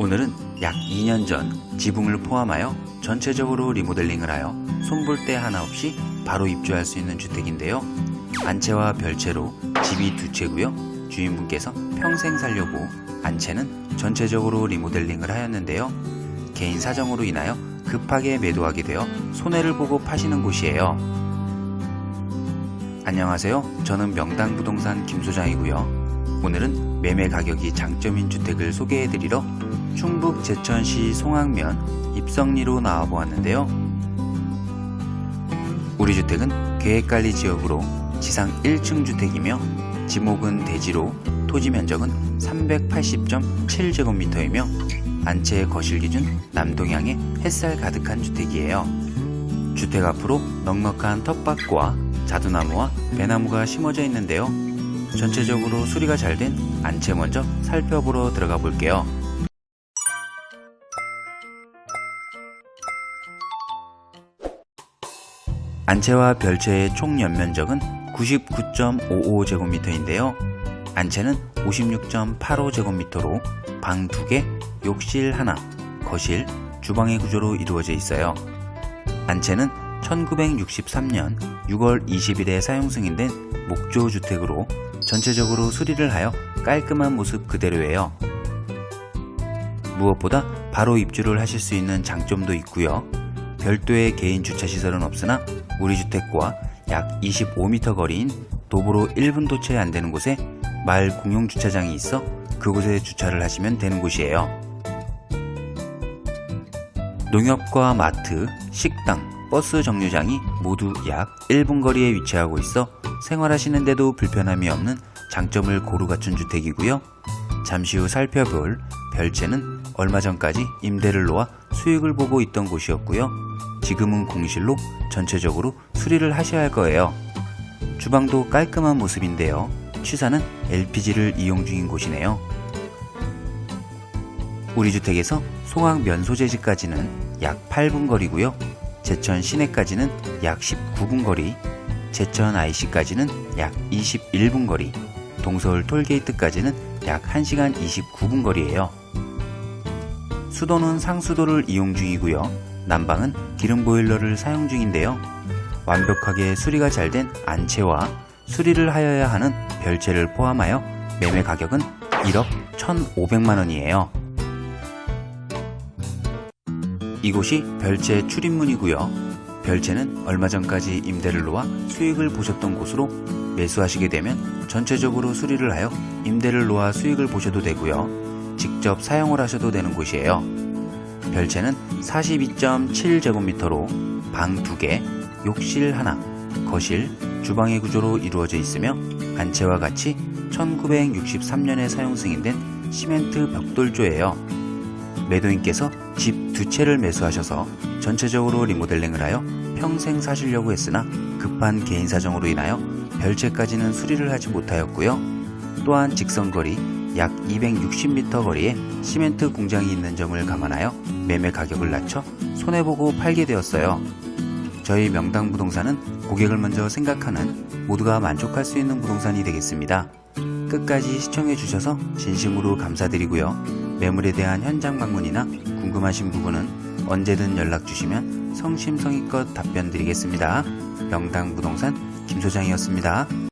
오늘은 약 2년 전 지붕을 포함하여 전체적으로 리모델링을 하여 손볼 데 하나 없이 바로 입주할 수 있는 주택인데요. 안채와 별채로 집이 두 채고요. 주인분께서 평생 살려고 안채는 전체적으로 리모델링을 하였는데요. 개인 사정으로 인하여 급하게 매도하게 되어 손해를 보고 파시는 곳이에요. 안녕하세요. 저는 명당 부동산 김 소장이고요. 오늘은 매매 가격이 장점인 주택을 소개해드리러 충북 제천시 송악면 입성리로 나와보았는데요. 우리 주택은 계획관리 지역으로 지상 1층 주택이며 지목은 대지로 토지 면적은 380.7제곱미터이며 안채 거실 기준 남동향의 햇살 가득한 주택이에요. 주택 앞으로 넉넉한 텃밭과 자두나무와 배나무가 심어져 있는데요. 전체적으로 수리가 잘 된 안채 먼저 살펴보러 들어가 볼게요. 안채와 별채의 총 연면적은 99.55제곱미터인데요. 안채는 56.85제곱미터로 방 2개, 욕실 하나, 거실, 주방의 구조로 이루어져 있어요. 안채는 1963년 6월 20일에 사용 승인된 목조 주택으로 전체적으로 수리를 하여 깔끔한 모습 그대로예요. 무엇보다 바로 입주를 하실 수 있는 장점도 있고요. 별도의 개인 주차 시설은 없으나 우리 주택과 약 25m 거리인 도보로 1분 도체 안 되는 곳에 마을 공용 주차장이 있어 그곳에 주차를 하시면 되는 곳이에요. 농협과 마트, 식당, 버스 정류장이 모두 약 1분 거리에 위치하고 있어 생활하시는데도 불편함이 없는 장점을 고루 갖춘 주택이고요. 잠시 후 살펴볼 별채는 얼마 전까지 임대를 놓아 수익을 보고 있던 곳이었고요. 지금은 공실로 전체적으로 수리를 하셔야 할 거예요. 주방도 깔끔한 모습인데요. 취사는 LPG를 이용 중인 곳이네요. 우리 주택에서 송악 면소재지까지는 약 8분 거리고요. 제천 시내까지는 약 19분 거리, 제천 IC까지는 약 21분 거리, 동서울 톨게이트까지는 약 1시간 29분 거리예요. 수도는 상수도를 이용 중이고요. 난방은 기름 보일러를 사용 중인데요. 완벽하게 수리가 잘 된 안채와 수리를 하여야 하는 별채를 포함하여 매매 가격은 1억 1,500만 원이에요. 이곳이 별채 출입문이고요. 별채는 얼마 전까지 임대를 놓아 수익을 보셨던 곳으로 매수하시게 되면 전체적으로 수리를 하여 임대를 놓아 수익을 보셔도 되고요. 직접 사용을 하셔도 되는 곳이에요. 별채는 42.7제곱미터로 방 2개, 욕실 하나, 거실, 주방의 구조로 이루어져 있으며 안채와 같이 1963년에 사용 승인된 시멘트 벽돌조예요. 매도인께서 집 두 채를 매수하셔서 전체적으로 리모델링을 하여 평생 사시려고 했으나 급한 개인 사정으로 인하여 별채까지는 수리를 하지 못하였고요. 또한 직선거리 약 260m 거리에 시멘트 공장이 있는 점을 감안하여 매매 가격을 낮춰 손해보고 팔게 되었어요. 저희 명당 부동산은 고객을 먼저 생각하는 모두가 만족할 수 있는 부동산이 되겠습니다. 끝까지 시청해 주셔서 진심으로 감사드리고요. 매물에 대한 현장 방문이나 궁금하신 부분은 언제든 연락 주시면 성심성의껏 답변 드리겠습니다. 명당 부동산 김 소장이었습니다.